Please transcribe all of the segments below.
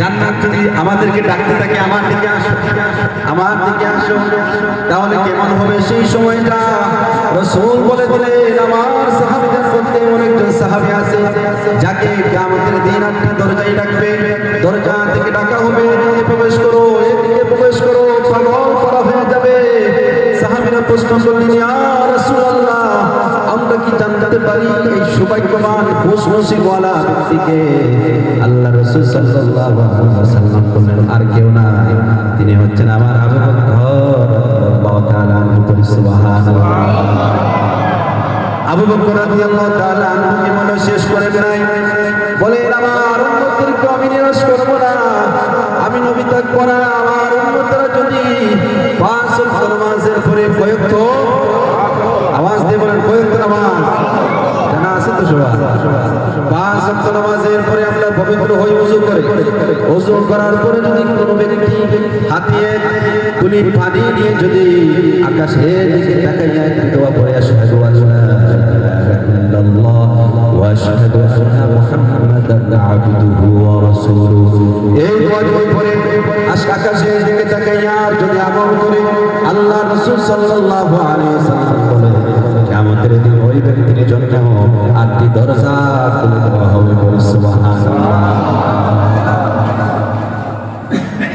জান্নাত যদি আমাদেরকে ডাকতে থাকে, আমার দিকে আসো। আমার দিকে আসো। তাহলে কেমন হবে সেই সময়টা? রসুল বলে দিলেন, আমার সাহাবিদের মধ্যে অনেকজন সাহাবি সাহাবী আছে, যাকে আমাদের দিন একটা দরজায় ডাকবে। সৌভাগ্যবান খুশ নসিবওয়ালা ব্যক্তিকে আল্লাহ রাসূল সাল্লাল্লাহু আলাইহি ওয়াসাল্লাম বললেন, আর কেউ না তিনি হচ্ছেন আমার আবু বকর আল্লাহু তাআলা আনহু সুবহানাল্লাহ। আবু বকর রাদিয়াল্লাহু তাআলা বলে শেষ করেন নাই। বলেন আমার উম্মতদেরকে আমি ওযু করে। ওযু করার পরে যদি কোনো ব্যক্তি হাতিয়ে তুলি পানি নিয়ে যদি আকাশের দিকে তাকাইয়া দোয়া এই পড়ে, আকাশের যদি আল্লাহ ওই ব্যক্তির জন্য আটটি দরজা হবে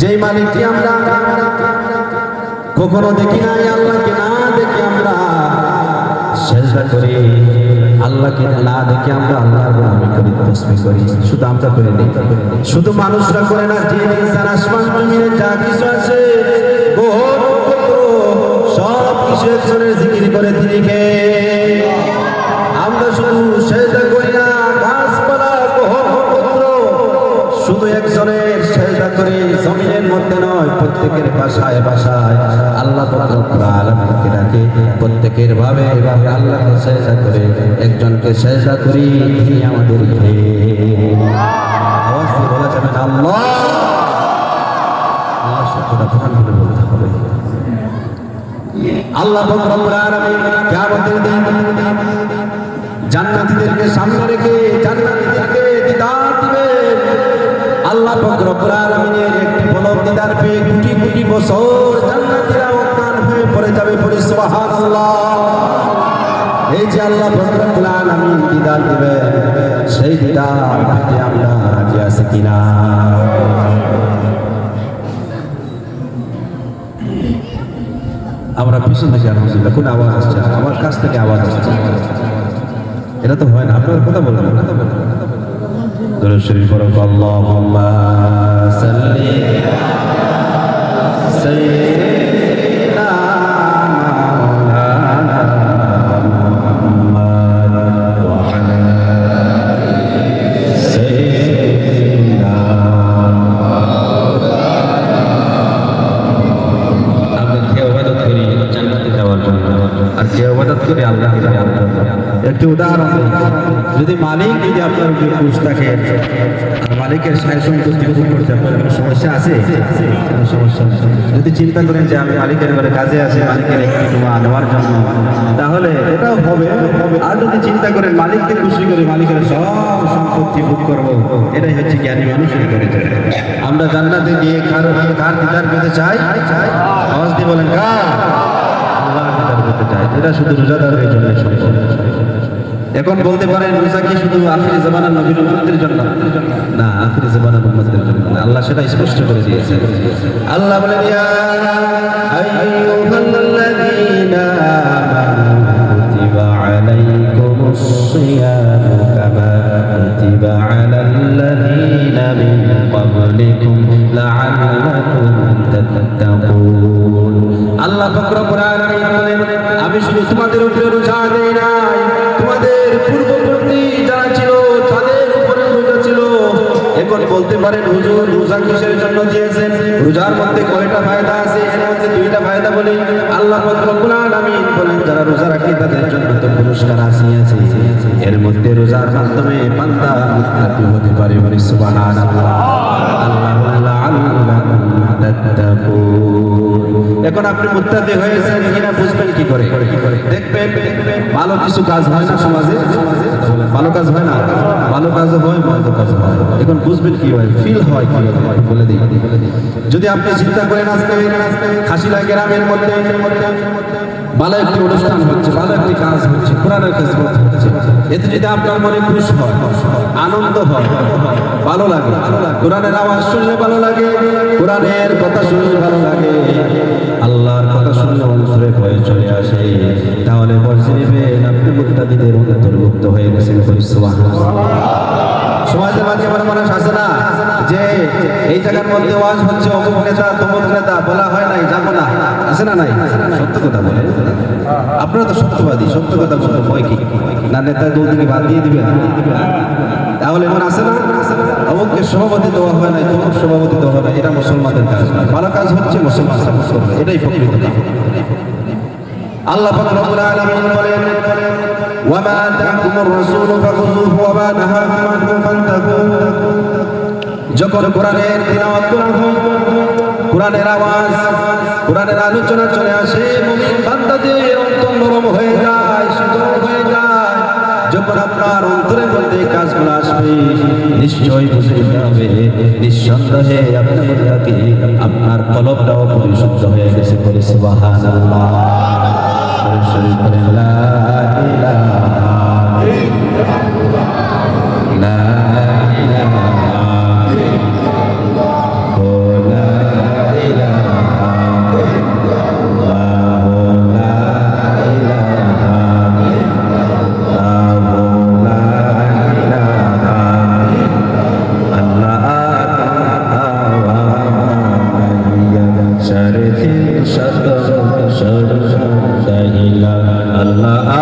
যেই মালিককে আমরা কখনো দেখি নাই, আল্লাহকে না দেখি আমরা সেজদা করি। আল্লাহকে না দেখে আমরা আল্লাহর গোলামি করি, তসবি করি। শুধু আমরা করি নি শুধু মানুষরা করে না, যে ইনসান আসমান জমিনে যা কিছু আছে সব কিছু জিকির করে তিনি কে প্রত্যেকের ভাবে এভাবে আল্লাহকে সেজদা করে একজনকে সেজদা করি আমাদের আল্লাহ। সামনে রেখে দিদার আল্লাহ পেয়ে কোটি কোটি বছর জান্নাতীরা অজ্ঞান হয়ে পড়ে যাবে এই যে আল্লাহ রব্বুল আলামিন দিদার দিবেন সেই দিদার পেতে আমরা রাজি আছি কিনা? আমরা পিছন থেকে আলহামদুলিল্লাহ কোন আওয়াজ আসছে, আমার কাছ থেকে আওয়াজ আসছে। এটা তো হয় না, আপনার কথা বলবেন না শরীফ পড়ো আল্লাহুম্মা সাল্লি সাইয়্যিদিনা একটি উদাহরণ যদি মালিক যদি আপনার উপরে খুশ থাকে, আর মালিকের সাহেব সন্তুষ্টি ভোগ করতে আপনার কোনো সমস্যা আছে? কোনো সমস্যা যদি চিন্তা করেন যে আমি মালিকের ঘরে কাজে আছি, মালিকের একটি তোমা নেওয়ার জন্য, তাহলে এটাও হবে। আর যদি চিন্তা করেন মালিককে খুশি করে মালিকের সব সম্পত্তি ভোগ করব, এটাই হচ্ছে জ্ঞানী মানুষের করে আমরা জান্নাতে গিয়ে কার কার দিদার পেতে চাই? আওয়াজ দিয়ে বলেন, কার? আল্লাহর দিদার পেতে চাই। এটা শুধু রোজাদারের জন্য এখন বলতে পারেন, রোজা কি শুধু আখিরি জামানার নবীর উম্মতের জন্য? না, আখিরি জামানার উম্মতের জন্য আল্লাহ সেটা স্পষ্ট করে দিয়েছে আল্লাহ বলেন, ইয়া আইয়ুহাল্লাযীনা আমানু কুতিবা আলাইকুমুস সিয়ামু কামা কুতিবা আল্লাহ পাক বলেন আমি শুধু তোমাদের উপরে রোজা দেই নাই তোমাদের পূর্ববর্তী যারা ছিল তাদের পারেন হুজুর রোজা কিসের জন্য দিয়েছেন রোজার মধ্যে কয়টা ফায়দা আছে এর মধ্যে দুইটা ফায়দা বলি আল্লাহ রব্বুল আলামিন বলেন যারা রোজা রাখে তাদের জন্য তো পুরস্কার আসিয়াছে এর মধ্যে রোজার মাধ্যমে বান্দা মুত্তাকি হতে পারে বলি সুবহানাল্লাহ আল্লাহ আল্লাহুম তাত্তাকুন এখন আপনি মুত্তাকি হয়েছেন কিনা বুঝবেন কি করে? দেখবেন, ভালো কিছু কাজ হয় না সমাজে? ভালো কাজ হয় না? ভালো কাজ হয় মন্দ কাজ হয়। এখন বুঝবেন কি হয় ফিল হয় কি হয়, বলে দিই। যদি আপনি চিন্তা করেন আজকে খাসিলা গ্রামের মধ্যে, ভালো একটি অনুষ্ঠান হচ্ছে, ভালো একটি কাজ হচ্ছে, কোরআনের কাজ হচ্ছে। এতে যদি আপনার মনে খুশি হয়, আনন্দ হয়, ভালো লাগে, কোরআনের আওয়াজ শুনলে ভালো লাগে, কোরআনের কথা শুনলে ভালো লাগে, আল্লাহর কথা শুনলে অন্তরে ভয়ে চলে আসে, তাহলে মসজিদে আপনি মুক্তাদিদের অন্তর্ভুক্ত হয়ে গেছেন সমাজের মাঝে আমার মানুষ আছে না যে এই জায়গার মধ্যে ওয়াজ হচ্ছে অমুক নেতা, তমুক নেতা, বলা হয় নাই যাব না। আছে না নাই? সত্য কথা বলে। আপনারা তো সত্যবাদী, সত্য কথা বলতে ভয় কি? না নেতা দু দিকে বাদ দিয়ে দিবে তাহলে এমন আছে না? অমুককে সভাপতি দেওয়া হয় না তমুক সভাপতি দেওয়া না এটা মুসলমানদের কাজ। ভালো কাজ হচ্ছে মুসলমান এটাই প্রকৃত। আল্লাহ পাক রব্বুল আলামিন বলেন ওয়ামা আতাকুমুর রাসূলু ফাখুযুহু ওয়ামা নাহাকুম আনহু ফান্তাহু যখন কোরআনের তিলাওয়াত করা হয় কোরআনের আওয়াজ, কোরআনের আলোচনা চলে আসে, মুমিন বান্দাদের অন্তর নরম হয়ে যায় শীতল হয়ে যায়। যখন আপনার অন্তরের মধ্যে কাজগুলো আসবে, নিশ্চয়ই বুঝে হবে, নিঃসন্দেহে আপনার আপনার কলবটাও পরিশুদ্ধ হয়ে গেছে বলে Allah